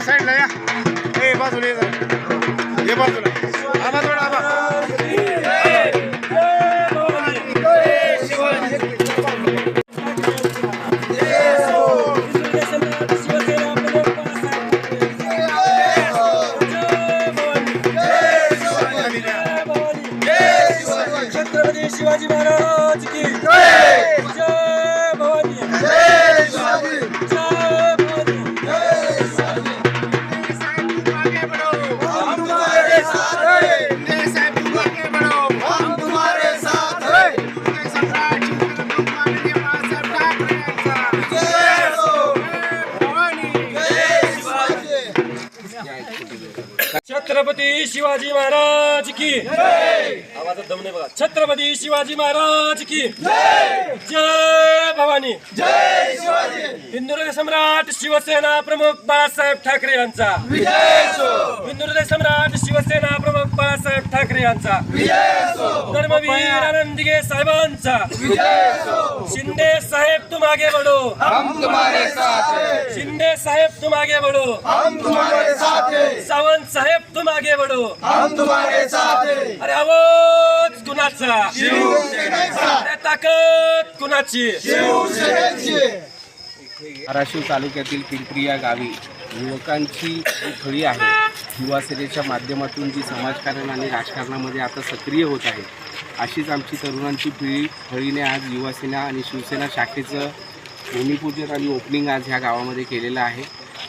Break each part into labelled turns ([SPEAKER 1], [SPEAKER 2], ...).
[SPEAKER 1] जरा साईडला या. हे बाजूला ये जरा. बाजूला. आबा थोडा आबा.
[SPEAKER 2] शिवाजी महाराज की जय. छत्रपती शिवाजी महाराज की. आवाजात दम नाही बघा. छत्रपती शिवाजी महाराज की. जय भवानी. जय शिवाजी हिंदुहृदय सम्राट शिवसेना प्रमुख बाळासाहेब ठाकरे यांचा. हिंदुहृदय सम्राट शिवसेना प्रमुख बाळासाहेब यांचा. विजय असो धर्मवीर आनंदगे साहेबांचा. विजय असो शिंदे साहेब तुम आगे बढ़ो हम तुम्हारे साथ हैं. शिंदे साहेब तुम आगे बढ़ो हम तुम्हारे साथ हैं. सावंत साहेब तुम आगे बढ़ो हम तुम्हारे साथ हैं. अरे आवाज कुणाचा? शिवसेनेचा ताकद कुणाची? शिवसेनेची
[SPEAKER 3] धाराशिव तालुक्यातील पिंपरी या गावी युवकांची जी फळी आहे. युवासेनेच्या माध्यमातून जी समाजकारण आणि राजकारणामध्ये आता सक्रिय होत आहे अशीच आमची तरुणांची पिढी फळीने आज युवासेना आणि शिवसेना शाखेचं भूमिपूजन आणि ओपनिंग आज ह्या गावामध्ये केलेलं आहे.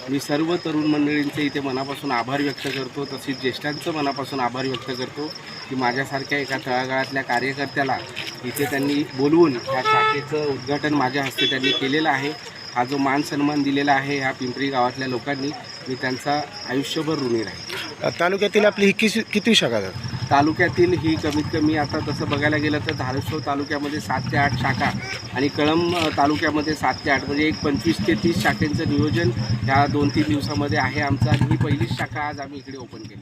[SPEAKER 3] मी सर्व तरुण मंडळींचे इथे मनापासून आभार व्यक्त करतो तसेच ज्येष्ठांचं मनापासून आभार व्यक्त करतो की माझ्यासारख्या एका तळागाळातल्या कार्यकर्त्याला इथे त्यांनी बोलवून ह्या शाखेचं उद्घाटन माझ्या हस्ते त्यांनी केलेलं आहे. हा जो मान सन्मान दिलेला आहे ह्या पिंपरी गावातल्या लोकांनी मी त्यांचा आयुष्यभर ऋणी राहील
[SPEAKER 1] तालुक्यातील आपली ही किस किती शाखा आहेत?
[SPEAKER 3] तालुक्यातील ही कमीत कमी आता तसं बघायला गेलं तर धाराशिव तालुक्यामध्ये सात ते आठ शाखा आणि कळंब अ, तालुक्यामध्ये सात ते आठ म्हणजे एक पंचवीस ते तीस शाखेंचं नियोजन ह्या दोन तीन दिवसामध्ये आहे आमचं. आणि ही पहिलीच शाखा आज आम्ही इकडे ओपन केली.